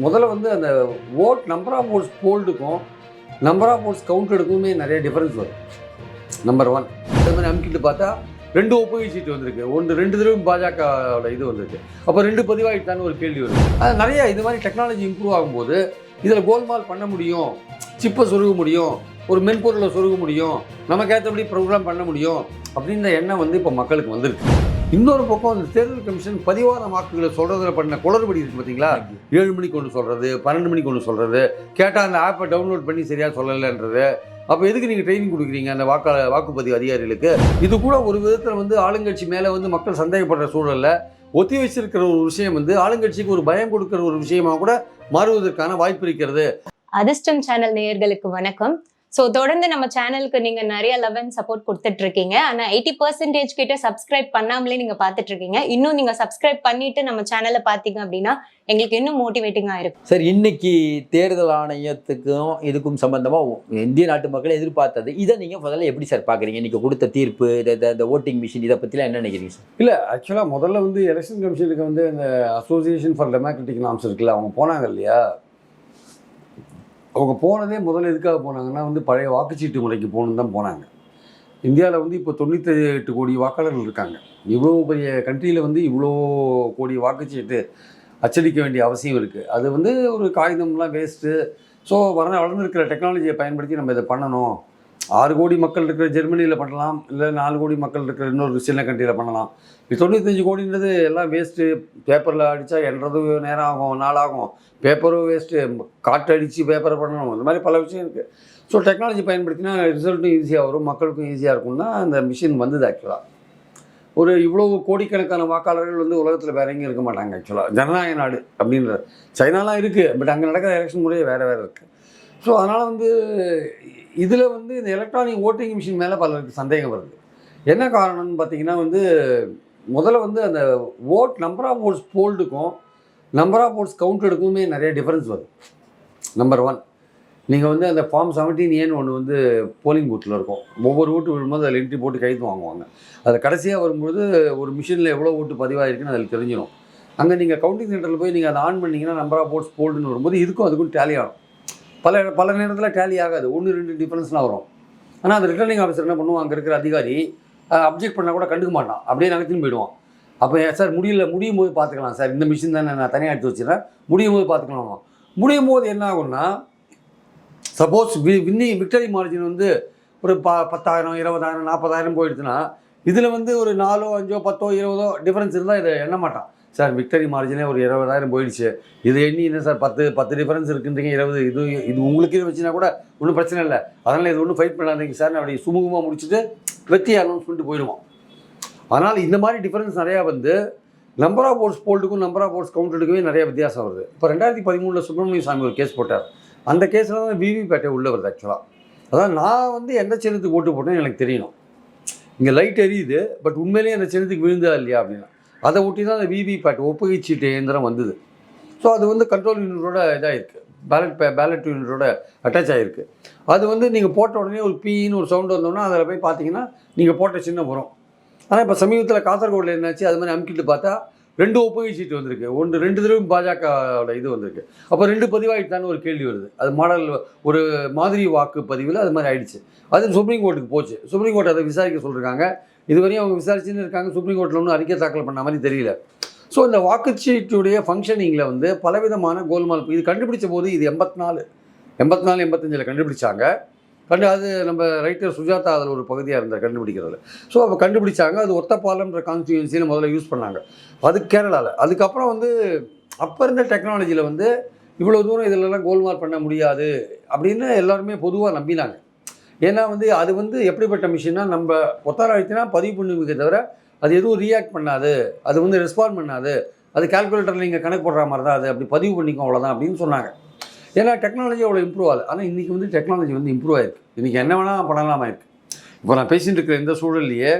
முதல்ல வந்து அந்த ஓட் நம்பர் ஆஃப் ஓட்ஸ் போல்டுக்கும் நம்பர் ஆஃப் ஓட்ஸ் கவுண்ட் எடுக்குமே நிறைய டிஃபரன்ஸ் வரும். நம்பர் ஒன் அதே மாதிரி அமுக்கிட்டு பார்த்தா ரெண்டு ஒப்புகை சீட்டு வந்திருக்கு. ஒன்று ரெண்டு தடவை பாஜகவோட இது வந்திருக்கு. அப்போ ரெண்டு பதிவாகிட்டான்னு ஒரு கேள்வி வருது. அது நிறைய இது மாதிரி டெக்னாலஜி இம்ப்ரூவ் ஆகும்போது இதில் கோல்மால் பண்ண முடியும் சிப்பை சொருக முடியும் ஒரு மென்பொருளை சொருக முடியும் நமக்கு ஏற்றபடி ப்ரோக்ராம் பண்ண முடியும் அப்படின்ற எண்ணம் வந்து இப்போ மக்களுக்கு வந்திருக்கு. இன்னொரு பக்கம் அந்த தேர்தல் கமிஷன் பதிவான வாக்குகளை சொல்கிறதுல பண்ண குளறுபடி இருக்குது பார்த்தீங்களா ஏழு மணிக்கு ஒன்று சொல்கிறது பன்னெண்டு மணிக்கு ஒன்று சொல்கிறது கேட்டால் அந்த ஆப்பை டவுன்லோட் பண்ணி சரியாக சொல்லலைன்றது. அப்போ எதுக்கு நீங்கள் ட்ரைனிங் கொடுக்குறீங்க அந்த வாக்கா வாக்குப்பதிவு அதிகாரிகளுக்கு? இது கூட ஒரு விதத்தில் வந்து ஆளுங்கட்சி மேலே வந்து மக்கள் சந்தேகப்படுற சூழலில் ஒத்தி வச்சிருக்கிற ஒரு விஷயம் வந்து ஆளுங்கட்சிக்கு ஒரு பயம் கொடுக்கிற ஒரு விஷயமா கூட மாறுவதற்கான வாய்ப்பு இருக்கிறது. அதிர்ஷ்டம் சேனல் நேயர்களுக்கு வணக்கம். ஸோ தொடர்ந்து நம்ம சேனலுக்கு நீங்க நிறைய லவ் அண்ட் சப்போர்ட் கொடுத்துட்டு இருக்கீங்க ஆனா எயிட்டி பர்சன்டேஜ் கிட்ட சப்ஸ்கிரைப் பண்ணாமலே நீங்க பார்த்துட்டு இருக்கீங்க இன்னும் நீங்க சப்ஸ்கிரைப் பண்ணிட்டு நம்ம சேனலை பார்த்தீங்க அப்படின்னா எங்களுக்கு இன்னும் மோட்டிவேட்டிங்கா இருக்கும். சார் இன்னைக்கு தேர்தல் ஆணையத்துக்கும் இதுக்கும் சம்பந்தமா இந்திய நாட்டு மக்கள் எதிர்பார்த்தது. இதை நீங்க முதல்ல எப்படி சார் பாக்குறீங்க இன்னைக்கு கொடுத்த தீர்ப்பு இந்த- ஓட்டிங் மிஷின் இதை பத்திலாம் என்ன நினைக்கிறீங்க சார் இல்லை ஆக்சுவலாக முதல்ல வந்து எலெக்ஷன் கமிஷனுக்கு வந்து இந்த அசோசியேஷன் ஃபார் டெமோக்ராட்டிக் நாம்ஸ் இருக்குல்ல அவங்க போனாங்க இல்லையா? அவங்க போனதே முதல்ல எதுக்காக போனாங்கன்னா வந்து பழைய வாக்குச்சீட்டு முறைக்கு போகணுன்னு தான் போனாங்க. இந்தியாவில் வந்து இப்போ தொண்ணூற்றி எட்டு கோடி வாக்காளர்கள் இருக்காங்க. இவ்வளோ பெரிய கண்ட்ரியில் வந்து இவ்வளோ கோடி வாக்குச்சீட்டு அச்சடிக்க வேண்டிய அவசியம் இருக்குது அது வந்து ஒரு காகிதம்லாம் வேஸ்ட்டு ஸோ வர வளர்ந்துருக்கிற டெக்னாலஜியை பயன்படுத்தி நம்ம இதை பண்ணணும். ஆறு கோடி மக்கள் இருக்கிற ஜெர்மனியில் பண்ணலாம் இல்லை நாலு கோடி மக்கள் இருக்கிற இன்னொரு சின்ன கண்ட்ரியில் பண்ணலாம். இது தொண்ணூத்தஞ்சு கோடின்றது எல்லாம் வேஸ்ட்டு பேப்பரில் அடித்தா எண்றது நேரம் ஆகும் நாளாகும் பேப்பரும் வேஸ்ட்டு காற்று அடித்து பேப்பரை பண்ணணும் இந்த மாதிரி பல விஷயம் இருக்குது ஸோ டெக்னாலஜி பயன்படுத்தினா ரிசல்ட்டும் ஈஸியாக வரும் மக்களுக்கும் ஈஸியாக இருக்கும்னா அந்த மிஷின் வந்தது ஆக்சுவலாக ஒரு இவ்வளோ கோடிக்கணக்கான வாக்காளர்கள் வந்து உலகத்தில் வேற எங்கேயும் இருக்க மாட்டாங்க ஆக்சுவலாக ஜனநாயக நாடு அப்படின்றது சைனாலாம் இருக்குது பட் அங்கே நடக்கிற எலெக்ஷன் முறையே வேறு வேறு இருக்குது ஸோ அதனால் வந்து இதில் வந்து இந்த எலக்ட்ரானிக் ஓட்டிங் மிஷின் மேலே பலருக்கு சந்தேகம் வருது. என்ன காரணம்னு பார்த்தீங்கன்னா வந்து முதல்ல வந்து அந்த ஓட் நம்பர் ஆஃப் ஓட்ஸ் போல்டுக்கும் நம்பர் ஆஃப் ஓட்ஸ் கவுண்ட் எடுக்குமே நிறைய டிஃப்ரென்ஸ் வருது. நம்பர் ஒன் நீங்கள் வந்து அந்த ஃபார்ம் செவன்டீன் ஏன்னு ஒன்று வந்து போலிங் பூத்தில் இருக்கும். ஒவ்வொரு ஓட்டு விழும்போது அதில் என்ட்ரி போட்டு கைது வாங்குவாங்க. அதில் கடைசியாக வரும்போது ஒரு மிஷினில் எவ்வளோ ஓட்டு பதிவாயிருக்குன்னு அதில் தெரிஞ்சிடும் அங்கே நீங்கள் கவுண்டிங் சென்டரில் போய் நீங்கள் அதை ஆன் பண்ணிங்கன்னா நம்பர் ஆஃப் ஓட்ஸ் போல்டுன்னு வரும்போது இதுக்கும் அதுக்கும் டேலி ஆகும். பல பல நேரத்தில் டேலி ஆகாது. ஒன்று ரெண்டு டிஃப்ரென்ஸ்லாம் வரும். ஆனால் அந்த ரிட்டர்னிங் ஆஃபீஸர் என்ன பண்ணுவோம் அங்கே இருக்கிற அதிகாரி அப்ஜெக்ட் பண்ணால் கூட கண்டுக்க மாட்டான். அப்படியே நகர்த்தின்னு போயிடுவான் அப்போ சார் முடியல முடியும் போது பார்த்துக்கலாம் சார் இந்த மிஷின் தானே நான் தனியாக எடுத்து வச்சுறேன் முடியும் போது பார்த்துக்கலாம் முடியும் போது என்ன ஆகும்னா suppose we winning victory margin வந்து ஒரு ப பத்தாயிரம் இருபதாயிரம் நாற்பதாயிரம் போயிடுச்சுன்னா இதில் வந்து ஒரு நாலோ அஞ்சோ பத்தோ இருபதோ டிஃப்ரென்ஸ் இருந்தால் இதை எண்ண மாட்டான். சார் விக்டரி மார்ஜினே ஒரு இருபதாயிரம் போயிடுச்சு. இது எண்ணி என்ன சார் பத்து பத்து டிஃபரன்ஸ் இருக்குன்றீங்க இருபது இது இது உங்களுக்கு இது வச்சுனா கூட ஒன்றும் பிரச்சனை இல்லை. அதனால் இது ஒன்றும் ஃபைட் பண்ணாதீங்க சார். அப்படி சுமூகமாக முடிச்சுட்டு வெற்றி அனௌன்ஸ் பண்ணிட்டு போயிடுவோம். அதனால் இந்த மாதிரி டிஃபரன்ஸ் நிறையா வந்து நம்பர் ஆஃப் ஓட்ஸ் போல்டுக்கும் நம்பர் ஆஃப் ஓட்ஸ் கவுண்டடுக்குமே நிறைய வித்தியாசம் வருது. இப்போ ரெண்டாயிரத்தி பதிமூணில் சுப்பிரமணிய சாமி ஒரு கேஸ் போட்டார். அந்த கேஸில் தான் விவிபேட்டை உள்ளே வருது ஆக்சுவலாக அதான் நான் வந்து எந்த சின்னத்துக்கு ஓட்டு போட்டேன்னு எனக்கு தெரியணும். இங்கே லைட் எரியுது பட் உண்மையிலேயே அந்த சின்னத்துக்கு விழுந்தா இல்லையா அப்படின்னா. அதை ஒட்டி தான் அந்த விவிபேட் ஒப்புகை சீட்டு இயந்திரம் வந்தது. ஸோ அது வந்து கண்ட்ரோல் யூனிட்டோட இதாகிருக்கு பேலட் பேலட் யூனிட்டோட அட்டாச் ஆகிருக்கு அது வந்து நீங்கள் போட்ட உடனே ஒரு பீன்னு ஒரு சவுண்டு வந்தோன்னா அதில் போய் பார்த்தீங்கன்னா நீங்கள் போட்ட சின்ன வரும். ஆனால் இப்போ சமீபத்தில் காசர்கோடில் என்னாச்சு அது மாதிரி அமுக்கிட்டு பார்த்தா ரெண்டு ஒப்புகை சீட்டு வந்திருக்கு. ஒன்று ரெண்டு தடவை பாஜகவோட இது வந்திருக்கு. அப்போ ரெண்டு பதிவாயிட்டான்னு ஒரு கேள்வி வருது. அது மாடல் ஒரு மாதிரி வாக்கு பதிவில் அது மாதிரி ஆயிடுச்சு. அது சுப்ரீம் கோர்ட்டுக்கு போச்சு. சுப்ரீம் கோர்ட் அதை விசாரிக்க சொல்லியிருக்காங்க இதுவரையும் அவங்க விசாரிச்சுன்னு இருக்காங்க. சுப்ரீம் கோர்ட்டில் ஒன்றும் அறிக்கை தாக்கல் பண்ண மாதிரி தெரியல. ஸோ இந்த வாக்குச்சீட்டுடைய ஃபங்க்ஷனிங்கில் வந்து பலவிதமான கோல்மால் இது கண்டுபிடிச்ச போது இது எண்பத்தி நாலு எண்பத்தி நாலு எண்பத்தஞ்சில் கண்டுபிடிச்சாங்க. கண்டு அது நம்ம ரைட்டர் சுஜாதா அதில் ஒரு பகுதியாக இருந்தார் கண்டுபிடிக்கிறதுல. ஸோ அப்போ கண்டுபிடிச்சாங்க. அது ஒத்தப்பாலம்ன்ற கான்ஸ்டியூன்சியில் முதல்ல யூஸ் பண்ணாங்க. அது கேரளாவில் அதுக்கப்புறம் வந்து அப்போ இருந்த டெக்னாலஜியில் வந்து இவ்வளோ தூரம் இதிலெல்லாம் கோல்மால் பண்ண முடியாது அப்படின்னு எல்லாருமே பொதுவாக நம்பினாங்க. ஏன்னா வந்து அது வந்து எப்படிப்பட்ட மிஷின்னா நம்ம ஒத்தார அழுத்தினா பதிவு பண்ணுவீங்க தவிர அது எதுவும் ரியாக்ட் பண்ணாது. அது வந்து ரெஸ்பாண்ட் பண்ணாது. அது கால்குலேட்டரில் நீங்கள் கணக்கு போடுற மாதிரி தான் அது. அப்படி பதிவு பண்ணிக்கோ அவ்வளோதான் அப்படின்னு சொன்னாங்க. ஏன்னா டெக்னாலஜி அவ்வளோ இம்ப்ரூவ் ஆகுது ஆனால் இன்றைக்கி வந்து டெக்னாலஜி வந்து இம்ப்ரூவ் ஆயிருக்கு. இன்றைக்கி என்ன வேணால் பண்ணலாமா இருக்குது இப்போ நான் பேசிட்டு இருக்கிற இந்த சூழல்லையே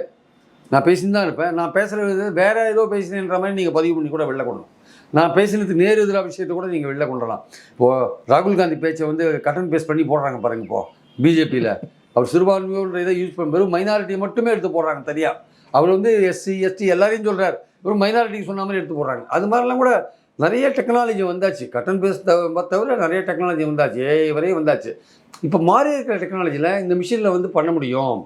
நான் பேசின்னு தான் இருப்பேன். நான் பேசுகிறது வேறு ஏதோ பேசினேன்ற மாதிரி நீங்கள் பதிவு பண்ணி கூட வெளில கொள்ளணும் நான் பேசினதுக்கு நேர் எதிராக விஷயத்தை கூட நீங்கள் வெளில கொண்டுலாம் இப்போது ராகுல் காந்தி பேச்சை வந்து கட்டன் பேஸ் பண்ணி போடுறாங்க பாருங்க இப்போ. பிஜேபியில். அவர் சிறுபான்மையோன்ற இதை யூஸ் பண்ண வெறும் மைனாரிட்டி மட்டுமே எடுத்து போடுறாங்க தனியாக அவர் வந்து எஸ்சி எஸ்டி எல்லாரையும் சொல்கிறார் வெறும் மைனாரிட்டிக்கு சொன்ன மாதிரி எடுத்து போடுறாங்க. அது மாதிரிலாம் கூட நிறைய டெக்னாலஜி வந்தாச்சு. கட்டன் பேஸ் தவிர நிறைய டெக்னாலஜி வந்தாச்சு. ஏஐ வரையும் வந்தாச்சு. இப்போ மாறி இருக்கிற டெக்னாலஜியில் இந்த மிஷினில் வந்து பண்ண முடியும்.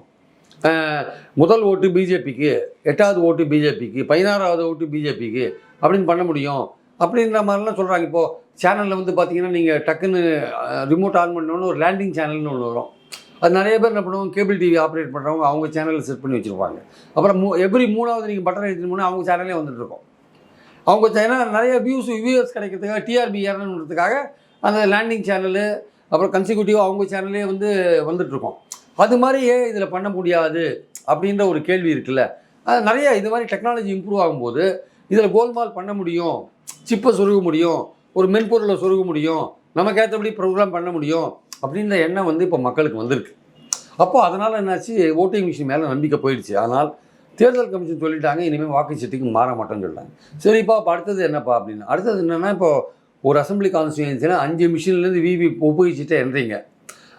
முதல் ஓட்டு பிஜேபிக்கு எட்டாவது ஓட்டு பிஜேபிக்கு பதினாறாவது ஓட்டு பிஜேபிக்கு அப்படின்னு பண்ண முடியும். அப்படின்ற மாதிரிலாம் சொல்கிறாங்க இப்போது சேனலில் வந்து பார்த்தீங்கன்னா நீங்கள் டக்குன்னு ரிமோட் ஆன் பண்ணோன்னு ஒரு லேண்டிங் சேனல்னு ஒன்று வரும். அது நிறைய பேர் என்ன பண்ணுவாங்க கேபிள் டிவி ஆப்ரேட் பண்ணுறவங்க அவங்க சேனலில் செட் பண்ணி வச்சுருப்பாங்க. அப்புறம் மூ எவ்ரி மூணாவது நீங்கள் பட்டன் எடுத்துன்னு அவங்க சேனலே வந்துட்டுருக்கோம் அவங்க சேனல் நிறைய வியூஸ் வியூவர்ஸ் கிடைக்கிறதுக்காக டிஆர்பி ஏறணுன்றதுக்காக அந்த லேண்டிங் சேனலு அப்புறம் கன்சிக்யூட்டிவ் அவங்க சேனலே வந்து வந்துட்டுருக்கோம் அது மாதிரியே ஏன் இதில் பண்ண முடியாது அப்படின்ற ஒரு கேள்வி இருக்குல்ல. அது நிறைய இது மாதிரி டெக்னாலஜி இம்ப்ரூவ் ஆகும்போது இதில் கோல்மால் பண்ண முடியும் சிப்பை சொருக முடியும் ஒரு மென்பொருளை சொருக முடியும். நமக்கு ஏற்றபடி ப்ரோக்ராம் பண்ண முடியும். அப்படின்ற எண்ணம் வந்து இப்போ மக்களுக்கு வந்திருக்கு. அப்போ அதனால் என்னாச்சு? ஓட்டிங் மிஷின் மேலே நம்பிக்கை போயிடுச்சு. அதனால் தேர்தல் கமிஷன் சொல்லிட்டாங்க இனிமேல் வாக்குச்சீட்டுக்கு மாற மாட்டேன்னு சொல்லிட்டாங்க சரிப்பா இப்போ அடுத்தது என்னப்பா அப்படின்னு. அடுத்தது என்னென்னா இப்போ ஒரு அசம்பிளி கான்ஸ்டியூன்சியில் அஞ்சு மிஷின்லேருந்து விவி உபயோகிச்சுட்டே எண்றீங்க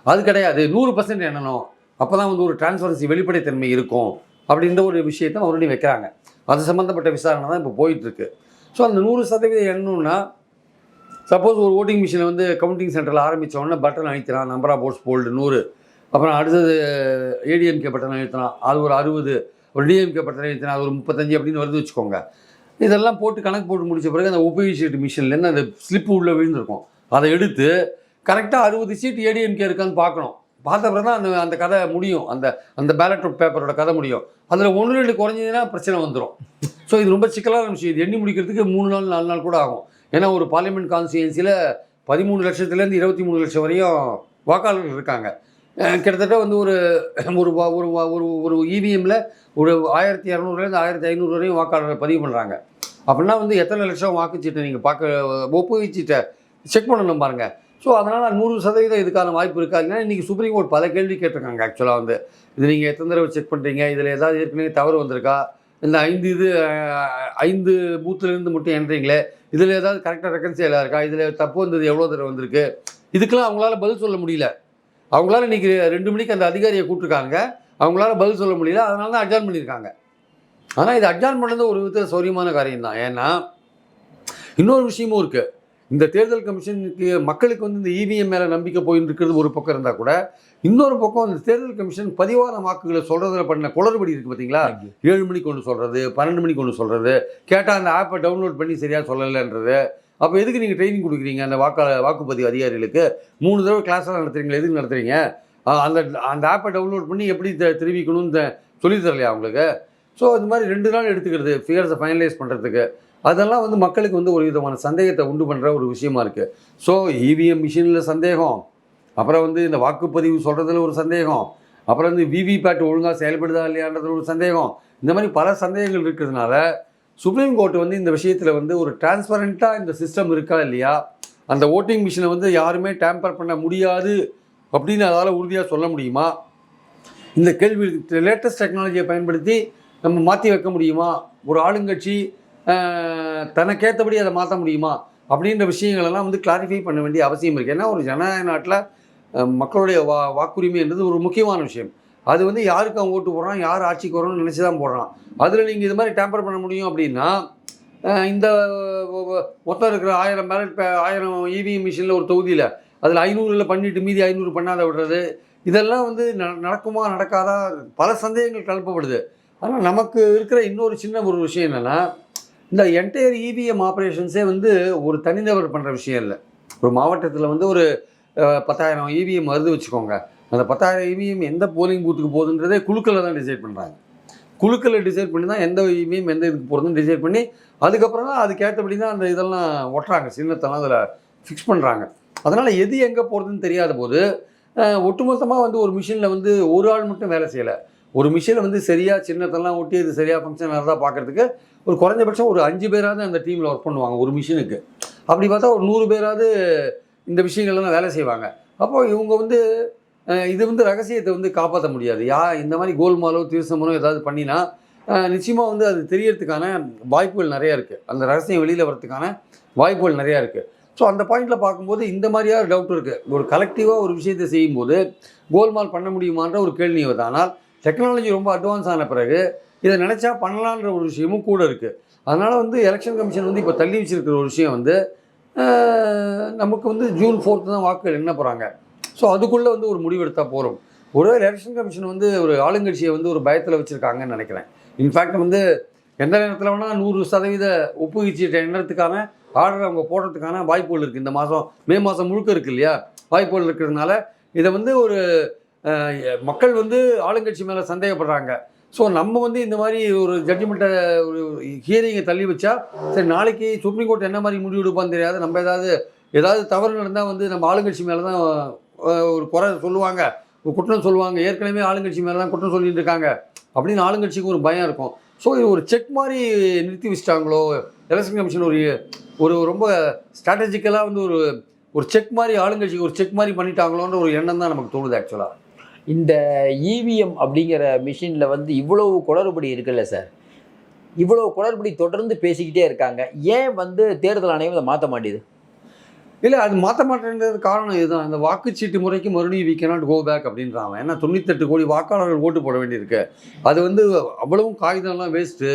அது கிடையாது. நூறு பர்சன்ட் எண்ணணும். அப்போ தான் வந்து ஒரு டிரான்ஸ்பரன்சி வெளிப்படைத்தன்மை இருக்கும். அப்படின்ற ஒரு விஷயத்தை மறுபடியும் வைக்கிறாங்க. அது சம்மந்தப்பட்ட விசாரணை தான் இப்போ போயிட்டுருக்கு ஸோ அந்த நூறு சதவீதம் எண்ணணும்னா சப்போஸ் ஒரு ஓட்டிங் மிஷினை வந்து கவுண்டிங் சென்டரில் ஆரம்பித்தோடனே பட்டன் அழுத்தினான் நம்பர் ஆஃப் ஓட்ஸ் போல்டு நூறு. அப்புறம் அடுத்தது ஏடிஎம்கே பட்டன் அழுத்தினான் அது ஒரு அறுபது. ஒரு டிஎம்கே பட்டன் அழுத்தினா அது ஒரு முப்பத்தஞ்சு அப்படின்னு வருது வச்சுக்கோங்க. இதெல்லாம் போட்டு கணக்கு போட்டு முடிச்ச பிறகு அந்த உபயோகி சீட்டு மிஷின்லேருந்து அந்த ஸ்லிப்பு உள்ளே விழுந்திருக்கும். அதை எடுத்து கரெக்டாக அறுபது சீட் ஏடிஎம்கே இருக்கான்னு பார்க்கணும். பார்த்த பிறகு தான் அந்த அந்த கதை முடியும். அந்த அந்த பேலட் பேப்பரோட கதை முடியும். அதில் ஒன்று ரெண்டு குறைஞ்சதுன்னா பிரச்சனை வந்துடும் ஸோ இது ரொம்ப சிக்கலான விஷயம். இது எண்ணி முடிக்கிறதுக்கு மூணு நாள் நாலு நாள் கூட ஆகும். ஏன்னா ஒரு பார்லிமெண்ட் கான்ஸ்டியூன்சியில் பதிமூணு லட்சத்துலேருந்து இருபத்தி மூணு லட்சம் வரையும் வாக்காளர்கள் இருக்காங்க. கிட்டத்தட்ட வந்து ஒரு ஒரு ஒரு ஒரு ஒரு இவிஎம்மில் ஒரு ஆயிரத்தி இரநூறுலேருந்து ஆயிரத்தி ஐநூறு வரையும் வாக்காளர்கள் பதிவு பண்ணுறாங்க அப்படின்னா வந்து எத்தனை லட்சம் வாக்குச்சீட்டை நீங்கள் பார்க்க ஒப்புவிச்சீட்டை செக் பண்ணணும் பாருங்கள் ஸோ அதனால் நூறு சதவீதம் இதுக்கான வாய்ப்பு இருக்கா? இல்லைன்னா இன்றைக்கி சுப்ரீம் கோர்ட் பல கேள்வி கேட்டிருக்காங்க ஆக்சுவலாக வந்து. இது நீங்கள் எத்தனை தடவை செக் பண்ணுறீங்க இதில் ஏதாவது ஏற்கனவே தவறு வந்திருக்கா? இந்த ஐந்து இது ஐந்து பூத்துலேருந்து மட்டும் எண்றீங்களே இதில் ஏதாவது கரெக்டாக ரெக்கன்சியலாக இருக்கா? இதில் தப்பு வந்தது எவ்வளோ தடவை வந்திருக்கு? இதுக்கெல்லாம் அவங்களால பதில் சொல்ல முடியல. அவங்களால இன்னைக்கு ரெண்டு மணிக்கு அந்த அதிகாரியை கூப்பிட்டுருக்காங்க. அவங்களால பதில் சொல்ல முடியல. அதனால தான் அட்ஜான் பண்ணியிருக்காங்க. ஆனால் இது அட்ஜான் பண்ணது ஒரு விதத்தில் சௌரியமான காரியம் தான் ஏன்னா இன்னொரு விஷயமும் இருக்குது இந்த தேர்தல் கமிஷனுக்கு மக்களுக்கு வந்து இந்த இவிஎம் மேலே நம்பிக்கை போயின்னு இருக்கிறது ஒரு பக்கம் இருந்தால் கூட இன்னொரு பக்கம் இந்த தேர்தல் கமிஷன் பதிவான வாக்குகளை சொல்கிறதுல பண்ண குளறுபடி இருக்குது பார்த்தீங்களா ஏழு மணிக்கு ஒன்று சொல்கிறது பன்னெண்டு மணிக்கு ஒன்று சொல்கிறது கேட்டால் அந்த ஆப்பை டவுன்லோட் பண்ணி சரியாக சொல்லலைன்றது. அப்போ எதுக்கு நீங்கள் ட்ரைனிங் கொடுக்குறீங்க அந்த வாக்கா வாக்குப்பதிவு அதிகாரிகளுக்கு? மூணு தடவை கிளாஸ்லாம் நடத்துறீங்களா எதுக்கு நடத்துறீங்க? ஆ, அந்த அந்த ஆப்பை டவுன்லோட் பண்ணி எப்படி தெ- தெரிவிக்கணும்னு தெ- சொல்லித் தரலையா அவங்களுக்கு ஸோ இது மாதிரி ரெண்டு நாள் எடுத்துக்கிறது ஃபிகர்ஸை ஃபைனலைஸ் பண்ணுறதுக்கு அதெல்லாம் வந்து மக்களுக்கு வந்து ஒரு விதமான சந்தேகத்தை உண்டு பண்ணுற ஒரு விஷயமா இருக்குது ஸோ இவிஎம் மிஷினில் சந்தேகம். அப்புறம் வந்து இந்த வாக்குப்பதிவு சொல்கிறதுல ஒரு சந்தேகம். அப்புறம் வந்து விவிபேட் ஒழுங்காக செயல்படுதா இல்லையான்றதுல ஒரு சந்தேகம். இந்த மாதிரி பல சந்தேகங்கள் இருக்கிறதுனால சுப்ரீம் கோர்ட் வந்து இந்த விஷயத்தில் வந்து ஒரு டிரான்ஸ்பரண்ட்டாக இந்த சிஸ்டம் இருக்கா இல்லையா? அந்த ஓட்டிங் மிஷினை வந்து யாருமே டேம்பர் பண்ண முடியாது அப்படின்னு அதால் உறுதியாக சொல்ல முடியுமா? இந்த கேள்வி லேட்டஸ்ட் டெக்னாலஜியை பயன்படுத்தி நம்ம மாற்றி வைக்க முடியுமா? ஒரு ஆளுங்கட்சி தனக்கேற்றபடி அதை மாற்ற முடியுமா? அப்படின்ற விஷயங்களெல்லாம் வந்து கிளாரிஃபை பண்ண வேண்டிய அவசியம் இருக்குது ஏன்னா ஒரு ஜனநாயக நாட்டில் மக்களுடைய வா வாக்குரிமைன்றது ஒரு முக்கியமான விஷயம். அது வந்து யாருக்கு அவன் ஓட்டு போடுறான் யார் ஆட்சிக்கு வரணும்னு நினச்சி தான் போடுறான். அதில் நீங்கள் இது மாதிரி டேம்பர் பண்ண முடியும் அப்படின்னா இந்த மொத்தம் இருக்கிற ஆயிரம் பேலட் ஆயிரம் இவிஎம் மிஷினில் ஒரு தொகுதியில் அதில் ஐநூறில் பண்ணிட்டு மீதி ஐநூறு பண்ணாத விடுறது இதெல்லாம் வந்து ந- நடக்குமா நடக்காதா பல சந்தேகங்கள் கலப்பப்படுது ஆனால் நமக்கு இருக்கிற இன்னொரு சின்ன ஒரு விஷயம் என்னென்னா இந்த என்டையர் இவிஎம் ஆப்ரேஷன்ஸே வந்து ஒரு தனிநபர் பண்ணுற விஷயம் இல்லை. ஒரு மாவட்டத்தில் வந்து ஒரு பத்தாயிரம் இவிஎம் வருது வச்சுக்கோங்க. அந்த பத்தாயிரம் இவிஎம் எந்த போலிங் பூத்துக்கு போகுதுன்றதே குழுக்களில் தான் டிசைட் பண்ணுறாங்க குழுக்களை டிசைட் பண்ணி தான் எந்த இவிஎம் எந்த இதுக்கு போகிறதுன்னு டிசைட் பண்ணி அதுக்கப்புறம் தான் அதுக்கேற்றபடி தான் அந்த இதெல்லாம் ஒட்டுறாங்க. சின்னத்தெல்லாம் அதில் ஃபிக்ஸ் பண்ணுறாங்க அதனால் எது எங்கே போகிறதுன்னு தெரியாத போது ஒட்டுமொத்தமாக வந்து ஒரு மிஷினில் வந்து ஒரு ஆள் மட்டும் வேலை செய்யலை. ஒரு மிஷினை வந்து சரியாக சின்னத்தெல்லாம் ஒட்டி அது சரியாக ஃபங்க்ஷன் ஆகிறதா பார்க்குறதுக்கு ஒரு குறைஞ்சபட்சம் ஒரு அஞ்சு பேராவது அந்த டீமில் ஒர்க் பண்ணுவாங்க ஒரு மிஷினுக்கு. அப்படி பார்த்தா ஒரு நூறு பேராவது இந்த விஷயங்கள்லாம் வேலை செய்வாங்க. அப்போ இவங்க வந்து இது வந்து ரகசியத்தை வந்து காப்பாற்ற முடியாது. யா இந்த மாதிரி கோல்மாலோ தீர்சமனோ ஏதாவது பண்ணினா நிச்சயமாக வந்து அது தெரியறதுக்கான வாய்ப்புகள் நிறையா இருக்குது அந்த ரகசியம் வெளியில் வரதுக்கான வாய்ப்புகள் நிறையா இருக்குது ஸோ அந்த பாயிண்டில் பார்க்கும்போது இந்த மாதிரியா டவுட் இருக்குது ஒரு கலெக்டிவாக ஒரு விஷயத்தை செய்யும்போது கோல்மால் பண்ண முடியுமான்ற ஒரு கேள்வி வருது. ஆனால் டெக்னாலஜி ரொம்ப அட்வான்ஸ் ஆன பிறகு இதை நினச்சா பண்ணலான்ற ஒரு விஷயமும் கூட இருக்குது அதனால் வந்து எலெக்ஷன் கமிஷன் வந்து இப்போ தள்ளி வச்சிருக்கிற ஒரு விஷயம் வந்து நமக்கு வந்து ஜூன் ஃபோர்த்து தான் வாக்குகள் என்ன போகிறாங்க ஸோ அதுக்குள்ளே வந்து ஒரு முடிவெடுத்தால் போகிறோம் ஒருவேளை எலெக்ஷன் கமிஷன் வந்து ஒரு ஆளுங்கட்சியை வந்து ஒரு பயத்தில் வச்சுருக்காங்கன்னு நினைக்கிறேன். இன்ஃபேக்ட் வந்து எந்த நேரத்தில் வேணால் நூறு சதவீத ஒப்புகைச்சீட்டை எண்ணத்துக்கான ஆர்டர் அவங்க போடுறதுக்கான வாய்ப்புகள் இருக்குது இந்த மாதம் மே மாதம் முழுக்க இருக்கு இல்லையா? வாய்ப்புகள் இருக்கிறதுனால இதை வந்து ஒரு மக்கள் வந்து ஆளுங்கட்சி மேலே சந்தேகப்படுறாங்க. ஸோ நம்ம வந்து இந்த மாதிரி ஒரு ஜட்ஜ்மெண்ட்டை ஒரு ஹியரிங்கை தள்ளி வச்சா சரி நாளைக்கு சுப்ரீம் கோர்ட் என்ன மாதிரி முடிவு எடுப்பான்னு தெரியாது. நம்ம ஏதாவது ஏதாவது தவறு நடந்தால் வந்து நம்ம ஆளுங்கட்சி மேலே தான் ஒரு குறை சொல்லுவாங்க. ஒரு குற்றம் சொல்லுவாங்க. ஏற்கனவே ஆளுங்கட்சி மேலே தான் குற்றம் சொல்லிட்டு இருக்காங்க. அப்படின்னு ஆளுங்கட்சிக்கு ஒரு பயம் இருக்கும். ஸோ இது ஒரு செக் மாதிரி நிறுத்தி வச்சிட்டாங்களோ? எலெக்ஷன் கமிஷன் ஒரு ஒரு ரொம்ப ஸ்ட்ராட்டஜிக்கலாக வந்து ஒரு ஒரு செக் மாதிரி ஆளுங்கட்சிக்கு ஒரு செக் மாதிரி பண்ணிட்டாங்களோன்ற ஒரு எண்ணம் தான் நமக்கு தோணுது ஆக்சுவலாக இந்த இவிஎம் அப்படிங்கிற மிஷினில் வந்து இவ்வளவு குளறுபடி இருக்குல்ல சார் இவ்வளவு குளறுபடி தொடர்ந்து பேசிக்கிட்டே இருக்காங்க. ஏன் வந்து தேர்தல் ஆணையம் இதை மாற்ற மாட்டேது இல்லை அது மாற்ற மாட்டேங்கிறது காரணம் இதுதான். இந்த வாக்குச்சீட்டு முறைக்கு மறுபடியும் வி கேனாட் கோ பேக் அப்படின்றாங்க. ஏன்னா தொண்ணூத்தெட்டு கோடி வாக்காளர்கள் ஓட்டு போட வேண்டியிருக்கு. அது வந்து அவ்வளவும் காகிதம்லாம் வேஸ்ட்டு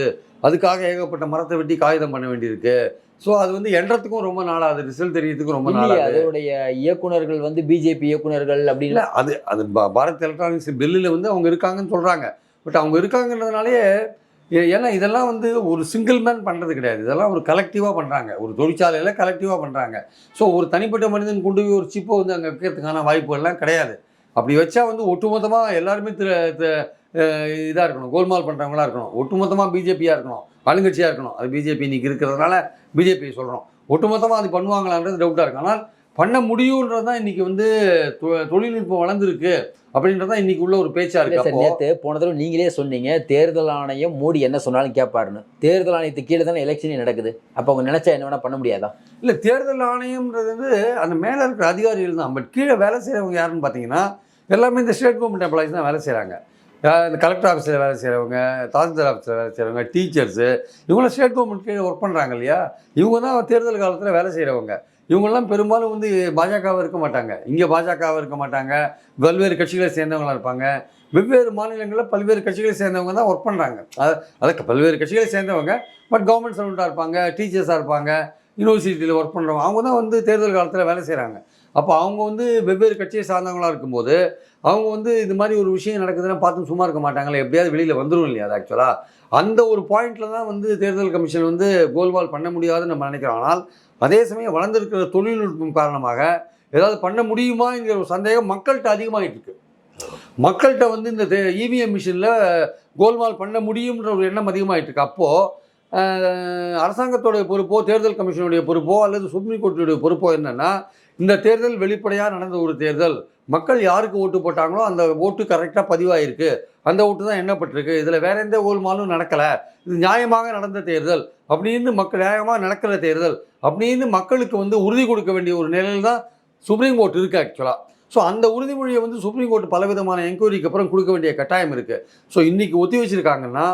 அதுக்காக ஏகப்பட்ட மரத்தை வெட்டி காகிதம் பண்ண வேண்டியிருக்கு. ஸோ அது வந்து எண்றதுக்கும் ரொம்ப நாளாகுது ரிசல்ட் தெரியறதுக்கும் ரொம்ப நாளாகுது அதோடைய இயக்குனர்கள் வந்து பிஜேபி இயக்குனர்கள் அப்படின்னு இல்லை அது அது பாரத் எலக்ட்ரானிக்ஸ் பில்லில் வந்து அவங்க இருக்காங்கன்னு சொல்கிறாங்க பட் அவங்க இருக்காங்கன்றதுனாலே ஏன்னா இதெல்லாம் வந்து ஒரு சிங்கிள் மேன் பண்ணுறது கிடையாது. இதெல்லாம் ஒரு கலெக்டிவாக பண்ணுறாங்க ஒரு தொழிற்சாலையில் கலெக்டிவாக பண்ணுறாங்க ஸோ ஒரு தனிப்பட்ட மனிதன் கொண்டு போய் ஒரு சிப்பை வந்து அங்கே வைக்கிறதுக்கான வாய்ப்புகள்லாம் கிடையாது. அப்படி வச்சா வந்து ஒட்டுமொத்தமாக எல்லாருமே இதாக இருக்கணும். கோல்மால் பண்ணுறவங்களா இருக்கணும். ஒட்டுமொத்தமாக பிஜேபியாக இருக்கணும். ஆளுங்கட்சியாக இருக்கணும். அது பிஜேபி இன்னைக்கு இருக்கிறதுனால பிஜேபி சொல்கிறோம் ஒட்டுமொத்தமாக அது பண்ணுவாங்களான்றது டவுட்டாக இருக்கு. ஆனால் பண்ண முடியுன்றது தான் இன்னைக்கு வந்து தொழில்நுட்பம் வளர்ந்துருக்கு அப்படின்றது தான் இன்னைக்கு உள்ள ஒரு பேச்சா இல்லை இருக்கு சார் நேற்று போன தடவை நீங்களே சொன்னீங்க தேர்தல் ஆணையம் மோடி என்ன சொன்னாலும் கேட்பாருன்னு. தேர்தல் ஆணையத்துக்கு கீழே தானே எலெக்ஷனே நடக்குது. அப்போ அவங்க நினைச்சா என்ன வேணா பண்ண முடியாதா? இல்லை தேர்தல் ஆணையம்ன்றது வந்து அந்த மேலே இருக்கிற அதிகாரிகள் தான். பட் கீழே வேலை செய்கிறவங்க யாருன்னு பார்த்தீங்கன்னா எல்லாமே இந்த ஸ்டேட் கவர்மெண்ட் எம்ப்ளாயிஸ் தான் வேலை செய்கிறாங்க இந்த கலெக்டர் ஆஃபீஸில் வேலை செய்கிறவங்க தாசில்தார் ஆஃபீஸில் வேலை செய்கிறவங்க டீச்சர்ஸு இவங்களாம் ஸ்டேட் கவர்மெண்ட் கீழே ஒர்க் பண்ணுறாங்க இல்லையா? இவங்க தான் தேர்தல் காலத்தில் வேலை செய்கிறவங்க இவங்கெல்லாம் பெரும்பாலும் வந்து பாஜகவாக இருக்க மாட்டாங்க. இங்கே பாஜகவாக இருக்க மாட்டாங்க. பல்வேறு கட்சிகளை சேர்ந்தவங்களா இருப்பாங்க. வெவ்வேறு மாநிலங்களில் பல்வேறு கட்சிகளை சேர்ந்தவங்க தான் ஒர்க் பண்ணுறாங்க அது அதுக்கு பல்வேறு கட்சிகளை சேர்ந்தவங்க பட் கவர்மெண்ட் சர்வெண்ட்டாக இருப்பாங்க டீச்சர்ஸாக இருப்பாங்க யூனிவர்சிட்டியில் ஒர்க் பண்ணுறவங்க அவங்க தான் வந்து தேர்தல் காலத்தில் வேலை செய்கிறாங்க அப்போ அவங்க வந்து வெவ்வேறு கட்சியை சார்ந்தவங்களா இருக்கும்போது அவங்க வந்து இது மாதிரி ஒரு விஷயம் நடக்குதுன்னா பார்த்து சும்மா இருக்க மாட்டாங்களே. எப்படியாவது வெளியில் வந்துடும் இல்லையா அது ஆக்சுவலாக அந்த ஒரு பாயிண்டில் தான் வந்து தேர்தல் கமிஷன் வந்து கோல்வால் பண்ண முடியாதுன்னு நம்ம நினைக்கிறோம். ஆனால் அதே சமயம் வளர்ந்துருக்கிற தொழில்நுட்பம் காரணமாக ஏதாவது பண்ண முடியுமாங்கிற ஒரு சந்தேகம் மக்கள்கிட்ட அதிகமாகிட்டு இருக்கு. மக்கள்கிட்ட வந்து இந்த இவிஎம் மிஷினில் கோல்மால் பண்ண முடியுன்ற ஒரு எண்ணம் அதிகமாகிட்டு இருக்கு. அப்போது அரசாங்கத்தோடைய பொறுப்போ தேர்தல் கமிஷனுடைய பொறுப்போ அல்லது சுப்ரீம் கோர்ட்டுடைய பொறுப்போ என்னென்னா இந்த தேர்தல் வெளிப்படையாக நடந்த ஒரு தேர்தல். மக்கள் யாருக்கு ஓட்டு போட்டாங்களோ அந்த ஓட்டு கரெக்டாக பதிவாயிருக்கு. அந்த ஓட்டு தான் எண்ணப்பட்டிருக்கு. இதில் வேற எந்த ஓல்மாலும் நடக்கலை. இது நியாயமாக நடந்த தேர்தல். அப்படின்னு மக்கள் நியாயமாக நடக்கிற தேர்தல். அப்படின்னு மக்களுக்கு வந்து உறுதி கொடுக்க வேண்டிய ஒரு நிலையில் தான் சுப்ரீம் கோர்ட் இருக்குது ஆக்சுவலாக ஸோ அந்த உறுதிமொழியை வந்து சுப்ரீம் கோர்ட் பலவிதமான என்கொயரிக்கு அப்புறம் கொடுக்க வேண்டிய கட்டாயம் இருக்குது ஸோ இன்றைக்கி ஒத்தி வச்சிருக்காங்கன்னா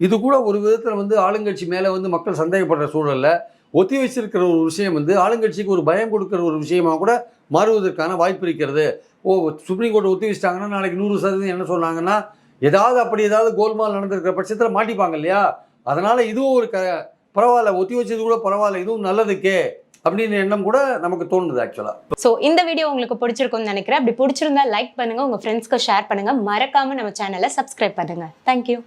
இது கூட ஒரு விதத்தில் வந்து ஆளுங்கட்சி மேலே வந்து மக்கள் சந்தேகப்படுற சூழலில் ஒத்தி வச்சிருக்கிற ஒரு விஷயம் வந்து ஆளுங்கட்சிக்கு ஒரு பயம் கொடுக்குற ஒரு விஷயமாக கூட மாறுவதற்கான வாய்ப்பு இருக்கிறது. ஓ சுப்ரீம் கோர்ட் ஒத்தி வச்சிட்டாங்கன்னா நாளைக்கு நூறு சதவீதம் என்ன சொன்னாங்கன்னா ஏதாவது அப்படி ஏதாவது கோல்மால் நடந்திருக்கிற பட்சத்தில் மாட்டிப்பாங்க இல்லையா? அதனால் இதுவும் ஒரு க பரவாயில்ல ஒத்தி வச்சது கூட பரவாயில்ல இதுவும் நல்லதுக்கே அப்படின்னு எண்ணம் கூட நமக்கு தோணுது ஆக்சுவலாக ஸோ இந்த வீடியோ உங்களுக்கு பிடிச்சிருக்கும்னு நினைக்கிறேன். அப்படி பிடிச்சிருந்தா லைக் பண்ணுங்க உங்க ஃப்ரெண்ட்ஸ்க்கு ஷேர் பண்ணுங்க. மறக்காம நம்ம சேனலை சப்ஸ்கிரைப் பண்ணுங்க. தேங்க்யூ